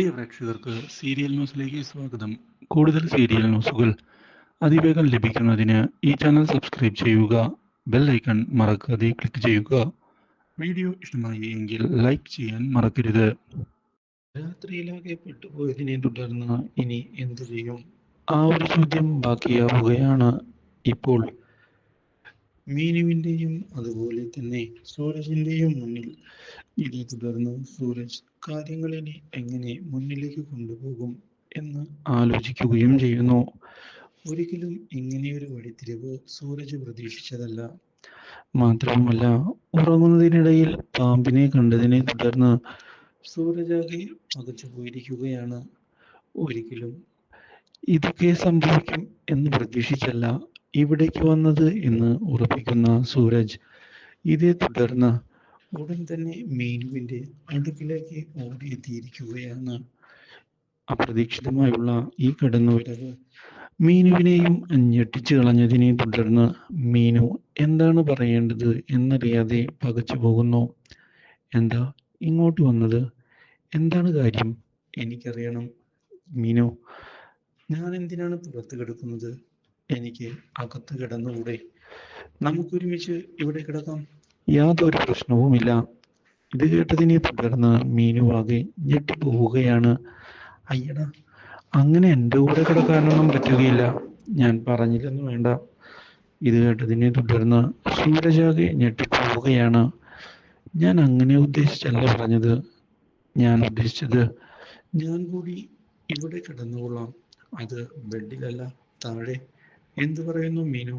പ്രിയ പ്രേക്ഷകർക്ക് സീരിയൽ ന്യൂസിലേക്ക് സ്വാഗതം. കൂടുതൽ സീരിയൽ ന്യൂസുകൾ അതിവേഗം ലഭിക്കുന്നതിന് ഈ ചാനൽ സബ്സ്ക്രൈബ് ചെയ്യുക ബെൽ ഐക്കൺ മറക്കാതെ ക്ലിക്ക് ചെയ്യുക. വീഡിയോ ഇഷ്ടമായി എങ്കിൽ ലൈക്ക് ചെയ്യാൻ മറക്കരുത്. രാത്രിയിലാകെ പെട്ടുപോയതിനെ തുടർന്ന് ഇനി എന്തു ചെയ്യും? ആ ഒരു ചോദ്യം ബാക്കിയാവുകയാണ്. ഇപ്പോൾ മീനുവിന്റെയും അതുപോലെ തന്നെ സൂരജിന്റെയും മുന്നിൽ ഇതേ തുടർന്ന് സൂരജ് കാര്യങ്ങളിനെ എങ്ങനെ മുന്നിലേക്ക് കൊണ്ടുപോകും എന്ന് ആലോചിക്കുകയും ചെയ്യുന്നു. ഒരിക്കലും ഇങ്ങനെയൊരു വഴിത്തിരിവ് സൂരജ് പ്രതീക്ഷിച്ചതല്ല. മാത്രവുമല്ല ഉറങ്ങുന്നതിനിടയിൽ പാമ്പിനെ കണ്ടതിനെ തുടർന്ന് സൂരജാകെ പകച്ചു പോയിരിക്കുകയാണ്. ഒരിക്കലും ഇതൊക്കെ സംഭവിക്കും എന്ന് പ്രതീക്ഷിച്ചല്ല. ഇവിടേക്ക് വന്നത് എന്ന് ഉറപ്പിക്കുന്ന സൂരജ്. ഇതേ തുടർന്ന് ഉടൻ തന്നെ മീനുവിന്റെ അടുക്കിലേക്ക് ഓടിയെത്തിയിരിക്കുകയാണ്. അപ്രതീക്ഷിതമായുള്ള ഈ കടന്നുവരവ് മീനുവിനെയും ഞെട്ടിച്ചു കളഞ്ഞതിനെ തുടർന്ന് മീനു എന്താണ് പറയേണ്ടത് എന്നറിയാതെ പകച്ചു പോകുന്നു. എന്താ ഇങ്ങോട്ട് വന്നത്? എന്താണ് കാര്യം? എനിക്കറിയണം. മീനു ഞാൻ എന്തിനാണ് പുറത്ത് കിടക്കുന്നത്? എനിക്ക് അകത്ത് കിടന്നുകൂടെ? നമുക്കൊരുമിച്ച് ഇവിടെ കിടക്കാം. യാതൊരു പ്രശ്നവുമില്ല. ഇത് കേട്ടതിനെ തുടർന്ന് മീനുവാകെ ഞെട്ടിപ്പോവുകയാണ്. അയ്യടാ. അങ്ങനെ എന്റെ കൂടെ കിടക്കാനൊന്നും പറ്റുകയില്ല. ഞാൻ പറഞ്ഞില്ലെന്ന് വേണ്ട. ഇത് കേട്ടതിനെ തുടർന്ന് സൂരജാകെ ഞെട്ടിപ്പോവുകയാണ്. ഞാൻ അങ്ങനെ ഉദ്ദേശിച്ചല്ല പറഞ്ഞത്. ഞാൻ ഉദ്ദേശിച്ചത് ഞാൻ കൂടി ഇവിടെ കിടന്നുകൊള്ളാം. അത് ബെഡിലല്ല താഴെ. എന്തു പറയുന്നു മീനു?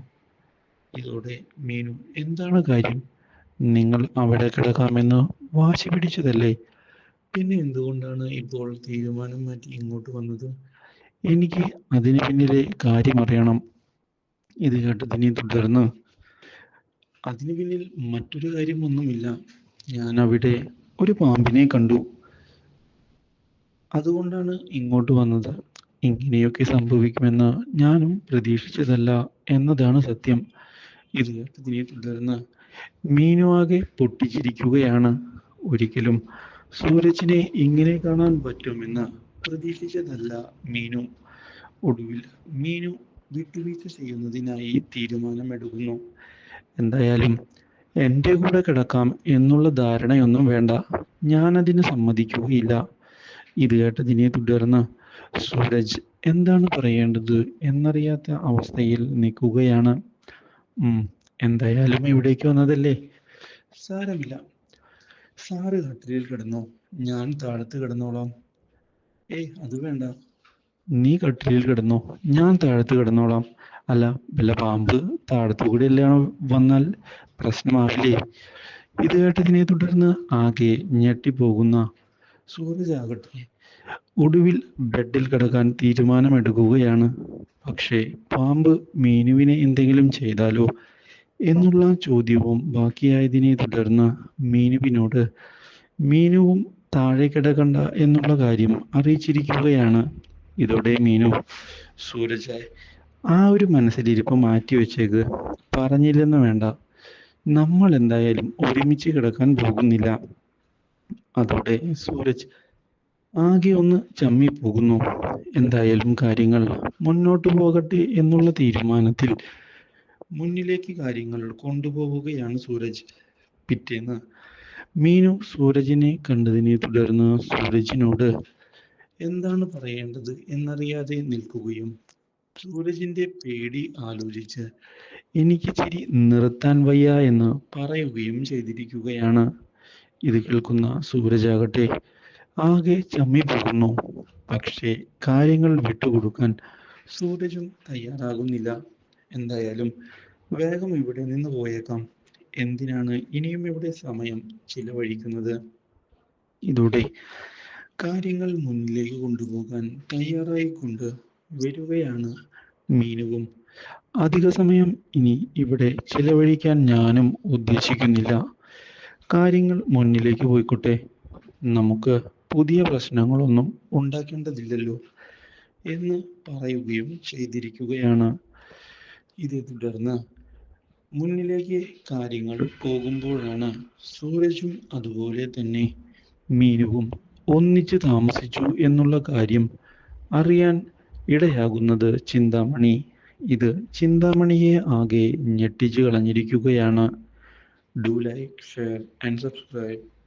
ഇതോടെ മീനു എന്താണ് കാര്യം? നിങ്ങൾ അവിടെ കിടക്കാമെന്ന് വാശി പിടിച്ചതല്ലേ? പിന്നെ എന്തുകൊണ്ടാണ് ഇപ്പോൾ തീരുമാനം മാറ്റി ഇങ്ങോട്ട് വന്നത്? എനിക്ക് അതിന് പിന്നിലെ കാര്യം അറിയണം. ഇത് കേട്ടതിനെ തുടർന്ന്. അതിന് പിന്നിൽ മറ്റൊരു കാര്യമൊന്നുമില്ല. ഞാൻ അവിടെ ഒരു പാമ്പിനെ കണ്ടു. അതുകൊണ്ടാണ് ഇങ്ങോട്ട് വന്നത്. ഇങ്ങനെയൊക്കെ സംഭവിക്കുമെന്ന് ഞാനും പ്രതീക്ഷിച്ചതല്ല എന്നതാണ് സത്യം. ഇത് കേട്ടതിനെ തുടർന്ന് മീനുവാകെ പൊട്ടിച്ചിരിക്കുകയാണ് ഒരിക്കലും. സൂരജിനെ ഇങ്ങനെ കാണാൻ പറ്റുമെന്ന് പ്രതീക്ഷിച്ചതല്ല മീനു. ഒടുവിൽ മീനു വിട്ടുവീഴ്ച ചെയ്യുന്നതിനായി തീരുമാനമെടുക്കുന്നു. എന്തായാലും എന്റെ കൂടെ കിടക്കാം എന്നുള്ള ധാരണയൊന്നും വേണ്ട. ഞാനതിന് സമ്മതിക്കുകയില്ല. ഇത് കേട്ടതിനെ തുടർന്ന് സൂരജ് എന്താണ് പറയേണ്ടത്? എന്നറിയാത്ത അവസ്ഥയിൽ നിൽക്കുകയാണ്. എന്തായാലും ഇവിടേക്ക് വന്നതല്ലേ? സാരമില്ല. സാറ് കട്ടിലിൽ കിടന്നോ? ഞാൻ താഴത്ത് കിടന്നോളാം. ഏയ് അത് വേണ്ട. നീ കട്ടിലിൽ കിടന്നോ? ഞാൻ താഴത്ത് കിടന്നോളാം. അല്ല വല്ല പാമ്പ് താഴത്തു കൂടെ എല്ലാം വന്നാൽ പ്രശ്നമാവില്ലേ? ഇത് കേട്ടതിനെ തുടർന്ന് ആകെ ഞെട്ടിപ്പോകുന്ന സൂരജ് ആകട്ടെ. ഒടുവിൽ ബെഡിൽ കിടക്കാൻ തീരുമാനമെടുക്കുകയാണ്. പക്ഷേ പാമ്പ് മീനുവിനെ എന്തെങ്കിലും ചെയ്താലോ എന്നുള്ള ചോദ്യവും ബാക്കിയായതിനെ തുടർന്ന് മീനുവിനോട് മീനുവും താഴെ കിടക്കണ്ട എന്നുള്ള കാര്യം അറിയിച്ചിരിക്കുകയാണ്. ഇതോടെ മീനു സൂരജ് ആ ഒരു മനസ്സിലിരിപ്പ് മാറ്റി വെച്ചേക്ക് പറഞ്ഞില്ലെന്ന് വേണ്ട. നമ്മൾ എന്തായാലും ഒരുമിച്ച് കിടക്കാൻ പോകുന്നില്ല. അതോടെ സൂരജ് ആകെ ഒന്ന് ചമ്മി പോകുന്നു എന്തായാലും കാര്യങ്ങൾ മുന്നോട്ട് പോകട്ടെ എന്നുള്ള തീരുമാനത്തിൽ മുന്നിലേക്ക് കാര്യങ്ങൾ കൊണ്ടുപോവുകയാണ് സൂരജ്. പിറ്റേന്ന് മീനു സൂരജിനെ കണ്ടതിനെ തുടർന്ന് സൂരജിനോട് എന്താണ് പറയേണ്ടത് എന്നറിയാതെ നിൽക്കുകയും സൂരജിന്റെ പേടി ആലോചിച്ച് എനിക്ക് ചിരി നിർത്താൻ വയ്യ എന്ന് പറയുകയും ചെയ്തിരിക്കുകയാണ്. ഇത് കേൾക്കുന്ന സൂരജാകട്ടെ ആകെ ചമ്മി പോകുന്നു. പക്ഷേ കാര്യങ്ങൾ വിട്ടുകൊടുക്കാൻ സൂരജും തയ്യാറാകുന്നില്ല. എന്തായാലും വേഗം ഇവിടെ നിന്ന് പോയേക്കാം. എന്തിനാണ് ഇനിയും ഇവിടെ സമയം ചിലവഴിക്കുന്നത്? ഇതോടെ കാര്യങ്ങൾ മുന്നിലേക്ക് കൊണ്ടുപോകാൻ തയ്യാറായിക്കൊണ്ട് വരികയാണ് മീനുവും. അധിക സമയം ഇനി ഇവിടെ ചിലവഴിക്കാൻ ഞാനും ഉദ്ദേശിക്കുന്നില്ല. കാര്യങ്ങൾ മുന്നിലേക്ക് പോയിക്കോട്ടെ. നമുക്ക് പുതിയ പ്രശ്നങ്ങളൊന്നും ഉണ്ടാക്കേണ്ടതില്ലല്ലോ എന്ന് പറയുകയും ചെയ്തിരിക്കുകയാണ്. ഇതേ തുടർന്ന് മുന്നിലേക്ക് കാര്യങ്ങൾ പോകുമ്പോഴാണ് സൂരജും അതുപോലെ തന്നെ മീനുവും ഒന്നിച്ച് താമസിച്ചു എന്നുള്ള കാര്യം അറിയാൻ ഇടയാകുന്നത് ചിന്താമണി. ഇത് ചിന്താമണിയെ ആകെ ഞെട്ടിച്ചു കളഞ്ഞിരിക്കുകയാണ്. Do like share and subscribe.